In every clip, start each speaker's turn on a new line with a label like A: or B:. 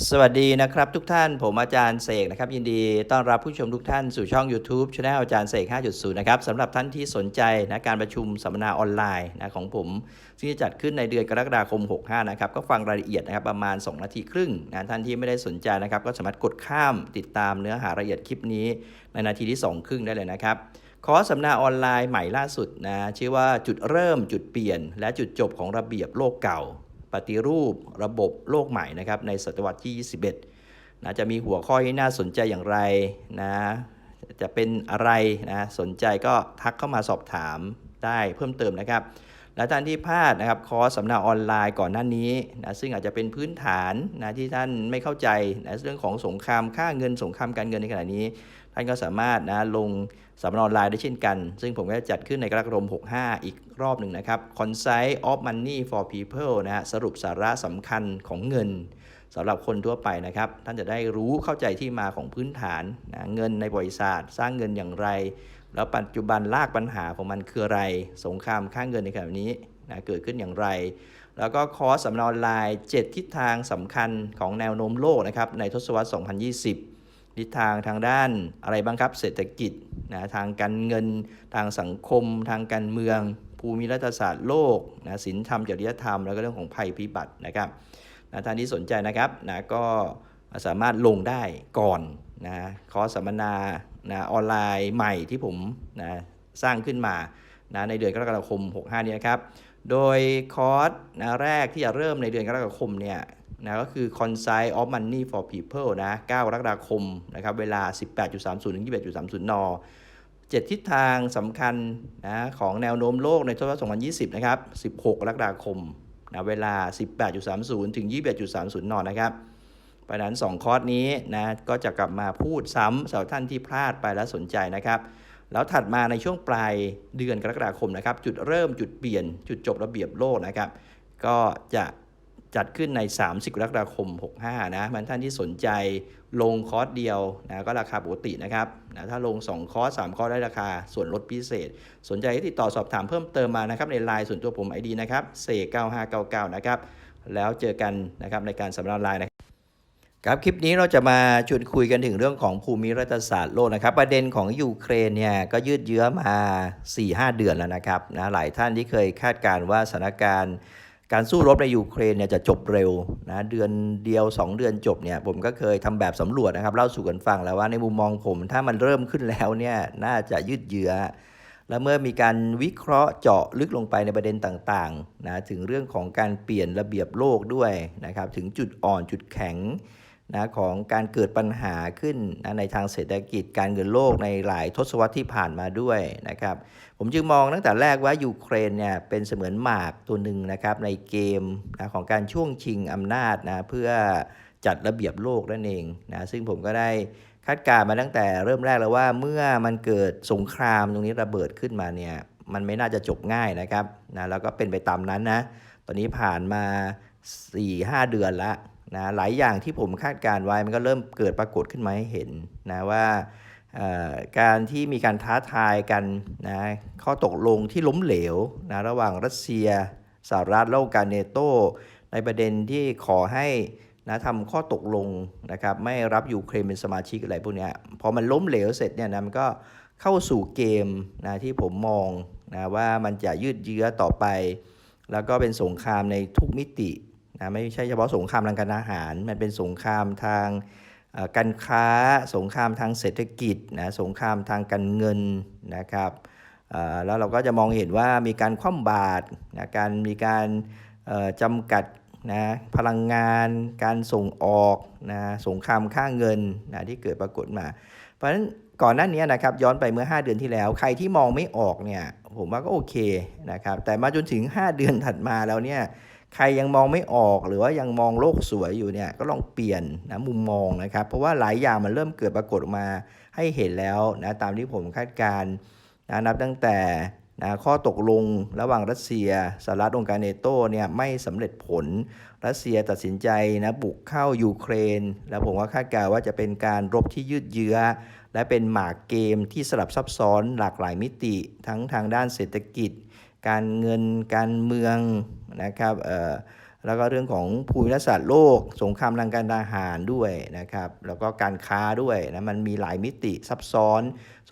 A: สวัสดีนะครับทุกท่านผมอาจารย์เสกนะครับยินดีต้อนรับผู้ชมทุกท่านสู่ช่อง YouTube Channel อาจารย์เสก 5.0 นะครับสำหรับท่านที่สนใจนะการประชุมสัมมนาออนไลน์นะของผมซึ่งจะจัดขึ้นในเดือนกรกฎาคม 65 นะครับก็ฟังรายละเอียดนะครับประมาณ 2 นาทีครึ่งนะท่านที่ไม่ได้สนใจนะครับก็สามารถกดข้ามติดตามเนื้อหารายละเอียดคลิปนี้ ในนาทีที่ 2 ครึ่งได้เลยนะครับคอร์สสัมมนาออนไลน์ใหม่ล่าสุดนะชื่อว่าจุดเริ่มจุดเปลี่ยน และจุดจบของระเบียบโลกเก่า ปฏิรูประบบโลกใหม่นะครับในศตวรรษที่ 21นะจะมีหัวข้อที่น่าสนใจอย่างไรนะจะเป็นอะไรนะสนใจก็ทักเข้ามาสอบถามได้เพิ่มเติมนะครับ และท่านที่พลาดนะครับคอร์สสัมมนาออนไลน์ก่อนหน้านี้นะซึ่งอาจจะเป็นพื้นฐานนะที่ท่านไม่เข้าใจนะเรื่องของสงครามค่าเงินสงครามการเงินในขณะนี้ ท่านก็สามารถนะลงสัมมนาออนไลน์ได้เช่นกัน ซึ่งผมก็จะจัดขึ้นในกรกฎาคม65 อีกรอบหนึ่งนะครับ Consight of Money for People นะฮะสรุปสาระสำคัญของเงินสำหรับคนทั่วไปนะครับ ท่านจะได้รู้เข้าใจที่มาของพื้นฐานนะเงินในบริษัทสร้างเงินอย่างไร แล้วปัจจุบันลากปัญหาของมันคืออะไร สงครามค่าเงินในขณะนี้นะเกิดขึ้นอย่างไร แล้วก็คอร์สสัมมนาออนไลน์ 7 ทิศทางสำคัญของแนวโน้มโลกนะครับในทศวรรษ 2020 ทิศทางทางด้านอะไรบ้างครับ เศรษฐกิจนะทางการเงิน ทางสังคม ทางการเมือง ภูมิรัฐศาสตร์โลกนะศีลธรรมจริยธรรม แล้วก็เรื่องของภัยพิบัตินะครับนะท่านที่สนใจนะครับนะก็สามารถลงได้ก่อนนะคอร์สสัมมนานะออนไลน์ใหม่ที่ผมนะสร้างขึ้นมานะในเดือนกรกฎาคม 65 นี้นะครับ โดยคอร์สนะแรกที่จะเริ่มในเดือนกรกฎาคมเนี่ย นะก็คือ Consight of Money for People นะ9กรกฎาคมนะครับเวลา 18.30ถึง21.30นเจ็ดทิศทางสำคัญนะของแนวโน้มโลกในทศวรรษ 2020 นะครับ 16 กรกฎาคมนะเวลา 18.30 ถึง 21.30 น นะครับเพราะนั้น 2 คอร์สนี้นะก็จะกลับมาพูดซ้ำสำหรับท่านที่พลาดไปและสนใจนะครับแล้วถัดมาในช่วงปลายเดือนกรกฎาคมนะครับ จุดเริ่มจุดเปลี่ยน จุดจบระเบียบโลกนะครับ ก็จะ จัดขึ้นใน 30กรกฎาคม 65 นะมันท่านที่สนใจลงคอร์สเดียวนะก็ราคาปกตินะครับนะถ้าลง 2 คอร์ส 3 คอร์สได้ราคาส่วนลดพิเศษ สนใจติดต่อสอบถามเพิ่มเติมมานะครับในไลน์ส่วนตัวผม ID นะครับเส9599 นะครับ แล้วเจอกันนะครับในการสำนักไลน์นะครับครับคลิปนี้เราจะมาชวนคุยกันถึงเรื่องของภูมิรัฐศาสตร์โลกนะครับประเด็นของยูเครนเนี่ยก็ยืดเยื้อมา 4-5 เดือนแล้วนะครับนะหลายท่านที่เคยคาดการณ์ว่าสถานการณ์ การสู้รบในยูเครนเนี่ยจะจบเร็วนะเดือนเดียว 2 เดือนจบเนี่ยผมก็เคยทำแบบสำรวจนะครับเล่าสู่กันฟังแล้วว่าในมุมมองผม ถ้ามันเริ่มขึ้นแล้วเนี่ยน่าจะยืดเยื้อและเมื่อมีการวิเคราะห์เจาะลึกลงไปในประเด็นต่างๆนะถึงเรื่องของการเปลี่ยนระเบียบโลกด้วยนะครับถึงจุดอ่อนจุดแข็ง นะของการเกิดปัญหาขึ้นนะในทางเศรษฐกิจการเงินโลกในหลายทศวรรษที่ผ่านมาด้วยนะครับ ผมจึงมองตั้งแต่แรกว่ายูเครนเนี่ยเป็นเสมือนหมากตัวหนึ่งนะครับในเกมนะของการช่วงชิงอำนาจนะเพื่อจัดระเบียบโลกนั่นเองนะซึ่งผมก็ได้คาดการณ์มาตั้งแต่เริ่มแรกแล้วว่าเมื่อมันเกิดสงครามตรงนี้ระเบิดขึ้นมาเนี่ยมันไม่น่าจะจบง่ายนะครับนะแล้วก็เป็นไปตามนั้นนะตอนนี้ผ่านมา 4-5 เดือนละ นะหลายอย่างที่ผมคาดการณ์ไว้มันก็เริ่มเกิดปรากฏขึ้นมาให้เห็นนะว่าการที่มีการท้าทายกันนะข้อตกลงที่ล้มเหลวนะระหว่างรัสเซียสหรัฐและการเนโตในประเด็นที่ขอให้นะทำข้อตกลงนะครับไม่รับยูเครนเป็นสมาชิกอะไรพวกนี้พอมันล้มเหลวเสร็จเนี่ยนะมันก็เข้าสู่เกมนะที่ผมมองนะว่ามันจะยืดเยื้อต่อไป แล้วก็เป็นสงครามในทุกมิติ นะไม่ใช่เฉพาะสงครามทางการอาหาร มันเป็นสงครามทางการค้า สงครามทางเศรษฐกิจนะสงครามทางการเงินนะครับแล้วเราก็จะมองเห็นว่ามีการคว่ำบาตรนะการมีการจำกัดนะพลังงานการส่งออกนะสงครามค่าเงินนะที่เกิดปรากฏมา เพราะฉะนั้นก่อนหน้านี้นะครับย้อนไปเมื่อ 5 เดือนที่แล้ว ใครที่มองไม่ออกเนี่ยผมว่าก็โอเคนะครับแต่มาจนถึง 5 เดือนถัดมาแล้วเนี่ย ใครยังมองไม่ออกหรือว่ายังมองโลกสวยอยู่เนี่ยก็ลองเปลี่ยนนะมุมมองนะครับ เพราะว่าหลายอย่างมันเริ่มเกิดปรากฏมาให้เห็นแล้วนะตามที่ผมคาดการณ์นะนับตั้งแต่นะข้อตกลงระหว่างรัสเซียสหรัฐองค์การเนโตเนี่ยไม่สำเร็จผล รัสเซียตัดสินใจนะบุกเข้ายูเครน แล้วผมก็คาดการณ์ว่าจะเป็นการรบที่ยืดเยื้อ และเป็นหมากเกมที่สลับซับซ้อนหลากหลายมิติ ทั้งทางด้านเศรษฐกิจ การเงินการเมือง นะครับเอ่อแล้วก็เรื่องของภูมิรัศาสตร์โลก สงครามทางการทหารด้วยนะครับ แล้วก็การค้าด้วยนะมันมีหลายมิติซับซ้อน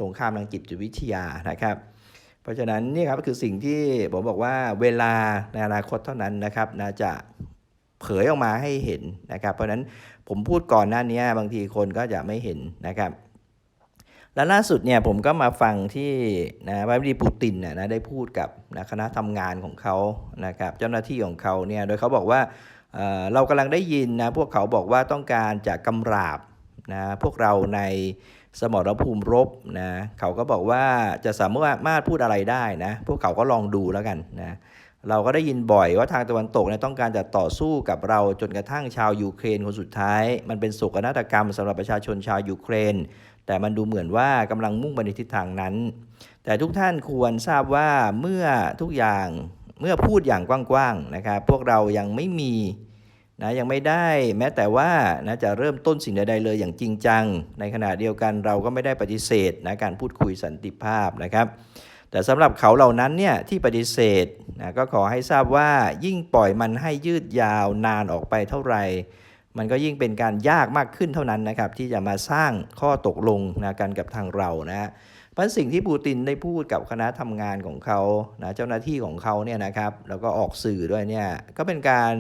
A: สงครามทางจิตวิทยานะครับ เพราะฉะนั้นนี่ครับคือสิ่งที่ผมบอกว่าเวลาในอนาคตเท่านั้นนะครับน่าจะเผยออกมาให้เห็นนะครับ เพราะฉะนั้นผมพูดก่อนหน้านี้บางทีคนก็จะไม่เห็นนะครับ และล่าสุดเนี่ยผมก็มาฟังที่นะวาดีปูตินนะนะได้พูดกับนะคณะทำงานของเขานะครับเจ้าหน้าที่ของเขาเนี่ยโดยเขาบอกว่าเเรากำลังได้ยินนะพวกเขาบอกว่าต้องการจะกำราบนะพวกเราในสมรภูมิรบนะเขาก็บอกว่าจะสามารถพูดอะไรได้นะพวกเขาก็ลองดูแล้วกันนะเราก็ได้ยินบ่อยว่าทางตะวันตกเนี่ยต้องการจะต่อสู้กับเราจนกระทั่งชาวยูเครนคนสุดท้าย มันเป็นโศกนาฏกรรมสำหรับประชาชนชาวยูเครน แต่มันดูเหมือนว่ากำลังมุ่งไปในทิศทางนั้น แต่ทุกท่านควรทราบว่าเมื่อทุกอย่างเมื่อพูดอย่างกว้างๆนะครับพวกเรายังไม่มีนะยังไม่ได้แม้แต่ว่านะจะเริ่มต้นสิ่งใดๆเลยอย่างจริงจัง ในขณะเดียวกันเราก็ไม่ได้ปฏิเสธนะการพูดคุยสันติภาพนะครับ แต่สำหรับเขาเหล่านั้นเนี่ยที่ปฏิเสธนะก็ขอให้ทราบว่ายิ่งปล่อยมันให้ยืดยาวนานออกไปเท่าไหร่ มันก็ยิ่งเป็นการยากมากขึ้นเท่านั้นนะครับที่จะมาสร้างข้อตกลงนะกันกับทางเรานะฮะเพราะสิ่งที่ปูตินได้พูดกับคณะทำงานของเขานะเจ้าหน้าที่ของเขาเนี่ยนะครับแล้วก็ออกสื่อด้วยเนี่ยก็เป็นการ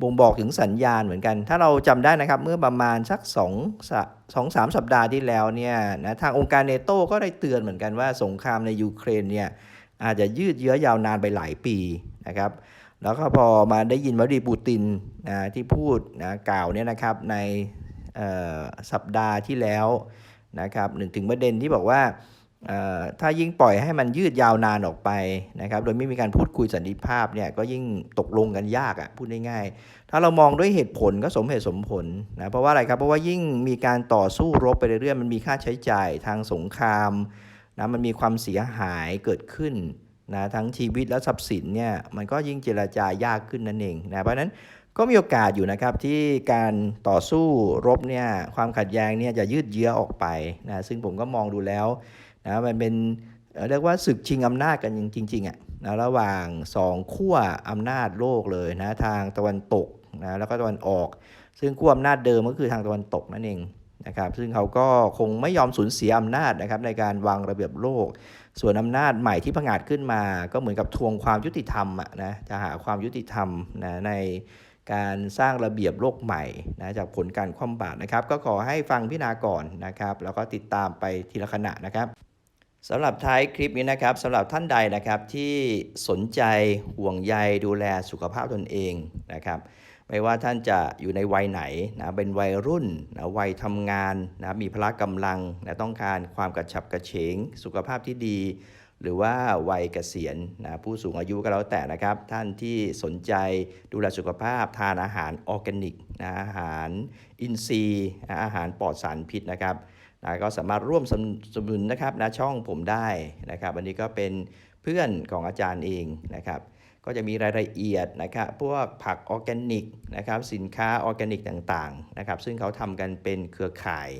A: บ่งบอกถึงสัญญาณเหมือนกัน ถ้าเราจำได้นะครับเมื่อประมาณสัก2องสองสามสัปดาห์ที่แล้วเนี่ยนะทางองค์การเนโต้ก็ได้เตือนเหมือนกันว่าสงครามในยูเครนเนี่ยอาจจะยืดเยื้อยาวนานไปหลายปีนะครับ แล้วก็พอมาได้ยินวลีปูตินนะที่พูดนะกล่าวเนี่ยนะครับในสัปดาห์ที่แล้วนะครับหนึ่งถึงประเด็นที่บอกว่าถ้ายิ่งปล่อยให้มันยืดยาวนานออกไปนะครับ โดยไม่มีการพูดคุยสันติภาพเนี่ยก็ยิ่งตกลงกันยากอะ่ะพูดง่ายๆถ้าเรามองด้วยเหตุผลก็สมเหตุสมผลนะเพราะว่าอะไรครับเพราะว่ายิ่งมีการต่อสู้รบไปเรื่อยๆมันมีค่าใช้จ่ายทางสงครามนะมันมีความเสียหายเกิดขึ้น นะทั้งชีวิตและทรัพย์สินเนี่ยมันก็ยิ่งเจรจายากขึ้นนั่นเองนะเพราะนั้นก็มีโอกาสอยู่นะครับที่การต่อสู้รบเนี่ยความขัดแย้งเนี่ยจะยืดเยื้อออกไปนะซึ่งผมก็มองดูแล้วนะมันเป็นเรียกว่าศึกชิงอำนาจกันจริงๆอะนะระหว่างสองขั้วอำนาจโลกเลยนะทางตะวันตกนะแล้วก็ตะวันออก ซึ่งขั้วอำนาจเดิมก็คือทางตะวันตกนั่นเองนะครับซึ่งเขาก็คงไม่ยอมสูญเสียอำนาจนะครับในการวางระเบียบโลก ส่วนอำนาจใหม่ที่ผงาดขึ้นมา ก็เหมือนกับทวงความยุติธรรมนะจะหาความยุติธรรมนะในการสร้างระเบียบโลกใหม่นะจากผลการคว่ำบาตรนะครับ ก็ขอให้ฟังพิจารณาก่อนนะครับ แล้วก็ติดตามไปทีละขณะนะครับสำหรับท้ายคลิปนี้นะครับสำหรับท่านใดนะครับที่สนใจห่วงใยดูแลสุขภาพตนเองนะครับ ไม่ว่าท่านจะอยู่ในวัยไหนนะเป็นวัยรุ่นนะวัยทำงานนะมีพละกำลังนะต้องการความกระฉับกระเฉง สุขภาพที่ดี หรือว่าวัยเกษียณนะผู้สูงอายุก็แล้วแต่นะครับ ท่านที่สนใจดูแลสุขภาพทานอาหารออร์แกนิกนะอาหารอินทรีย์นะอาหารปลอดสารพิษนะครับนะก็สามารถร่วมสนับสนุนนะครับนะช่องผมได้นะครับอันนี้ก็เป็นเพื่อนของอาจารย์เองนะครับ ก็จะมีรายละเอียดนะครับพวกผักออร์แกนิกนะครับสินค้าออร์แกนิกต่างๆนะครับซึ่งเขาทำกันเป็นเครือข่าย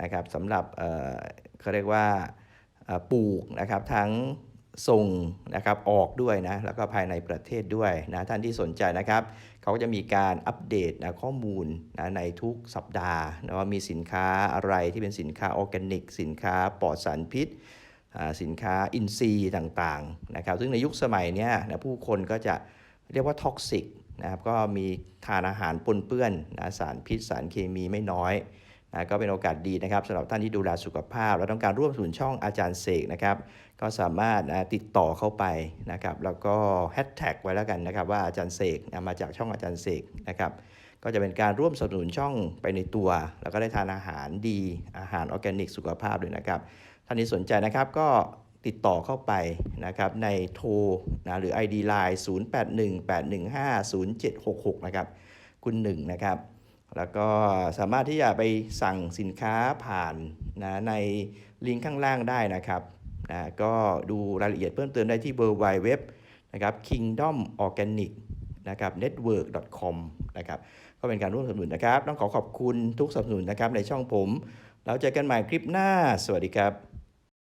A: นะครับสำหรับเเขาเรียกว่าปลูกนะครับทั้งส่งนะครับออกด้วยนะแล้วก็ภายในประเทศด้วยนะท่านที่สนใจนะครับเขาก็จะมีการอัปเดตนะข้อมูลนะในทุกสัปดาห์นะว่ามีสินค้าอะไรที่เป็นสินค้าออร์แกนิก สินค้าปลอดสารพิษ สินค้าอินทรีย์ต่างๆนะครับซึ่งในยุคสมัยนี้นะผู้คนก็จะเรียกว่าท็อกซิกนะครับก็มีทานอาหารปนเปื้อนนะสารพิษสารเคมีไม่น้อยนะก็เป็นโอกาสดีนะครับสำหรับท่านที่ดูแลสุขภาพ และต้องการร่วมศูนช่องอาจารย์เสกนะครับก็สามารถนะติดต่อเข้าไปนะครับแล้วก็แฮชแท็กไว้แล้วกันนะครับว่าอาจารย์เสกนะมาจากช่องอาจารย์เสกนะครับก็จะเป็นการร่วมสนับสนุนช่องไปในตัว แล้วก็ได้ทานอาหารดีอาหารออร์แกนิกสุขภาพด้วยนะครับ ท่านที่สนใจนะครับก็ติดต่อเข้าไปนะครับในโทรนะหรือ ID Line 0818150766 นะครับ คุณหนึ่งนะครับ แล้วก็สามารถที่จะไปสั่งสินค้าผ่านนะในลิงก์ข้างล่างได้นะครับนะก็ดูรายละเอียดเพิ่มเติมได้ที่ w w w นะครับ kingdom organic นะครับ network com นะครับก็เป็นการร่วมสนับสนุนนะครับ ต้องขอขอบคุณทุกสนับสนุนนะครับในช่องผม เราเจอกันใหม่คลิปหน้า สวัสดีครับ